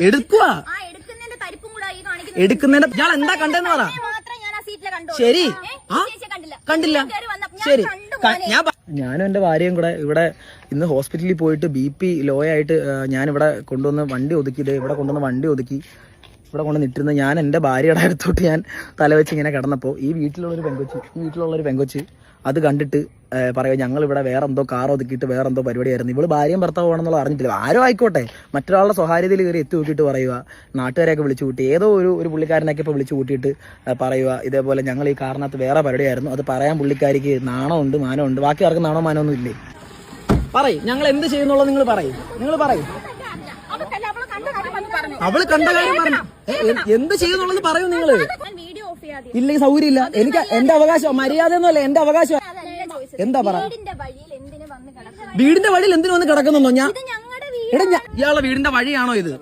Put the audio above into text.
എടുക്കുക ആ എടുക്കുന്നതിന്റെ ഇയാൾ എന്താ കണ്ടെന്ന് പറ. മാത്രം ഞാൻ ആ സീറ്റിലെ കണ്ടു ശരി. ആ? കണ്ടില്ല. ശരി. ഞാൻ ഞാനും എന്റെ ഭാര്യയും കൂടെ ഇവിടെ ഇന്ന് ഹോസ്പിറ്റലിൽ പോയിട്ട് ബി പി ലോ ആയിട്ട് ഞാൻ ഇവിടെ കൊണ്ടുവന്ന് വണ്ടി ഒതുക്കി ഇവിടെ കൊണ്ടുവന്ന് വണ്ടി ഒതുക്കി. ഇവിടെ കൊണ്ട് നിട്ടിരുന്ന ഞാൻ എന്റെ ഭാര്യയുടെ അടുത്തോട്ട് ഞാൻ തലവെച്ച് ഇങ്ങനെ കിടന്നപ്പോൾ ഈ വീട്ടിലുള്ളൊരു പെങ്കൊച്ച് ഈ വീട്ടിലുള്ളൊരു പെങ്കൊച്ച് അത് കണ്ടിട്ട് പറയുക ഞങ്ങൾ ഇവിടെ വേറെ എന്തോ കാർ ഒതുക്കിയിട്ട് വേറെ എന്തോ പരിപാടിയായിരുന്നു. ഇവൾ ഭാര്യയും ഭർത്താവ് ആണെന്നുള്ളത് അറിഞ്ഞിട്ടില്ല. ആരോ ആയിക്കോട്ടെ. മറ്റൊരാളുടെ സ്വകാര്യതയിൽ കയറി എത്തി നോക്കിയിട്ട് പറയുക നാട്ടുകാരെയൊക്കെ വിളിച്ചു കൂട്ടി. ഏതോ ഒരു ഒരു പുള്ളിക്കാരനൊക്കെ ഇപ്പോൾ വിളിച്ചു കൂട്ടിയിട്ട് പറയുക ഇതേപോലെ ഞങ്ങൾ ഈ കാറിനകത്ത് വേറെ പരിപാടിയായിരുന്നു. അത് പറയാൻ പുള്ളിക്കാരിക്ക് നാണമുണ്ട് മാനമുണ്ട്. ബാക്കി ആർക്കും നാണോ മാനമൊന്നും ഇല്ലേ? പറയും. ഞങ്ങൾ എന്ത് ചെയ്യുന്നുള്ളത് നിങ്ങൾ പറയും. നിങ്ങൾ പറയും. അവൾ കണ്ട കാര്യം പറഞ്ഞു. എന്ത് ചെയ്യുന്നുള്ളത് പറയൂ നിങ്ങൾ. ഇല്ല സൗകര്യം ഇല്ല എനിക്ക് എന്റെ അവകാശം മര്യാദ ഒന്നുമല്ല എന്റെ അവകാശം. എന്താ പറ? വീടിന്റെ വഴിയിൽ എന്തിനു വന്ന് കിടക്കുന്നുണ്ടോ? ഞാൻ എടാ ഇയാളുടെ വീടിന്റെ വഴിയാണോ ഇത്?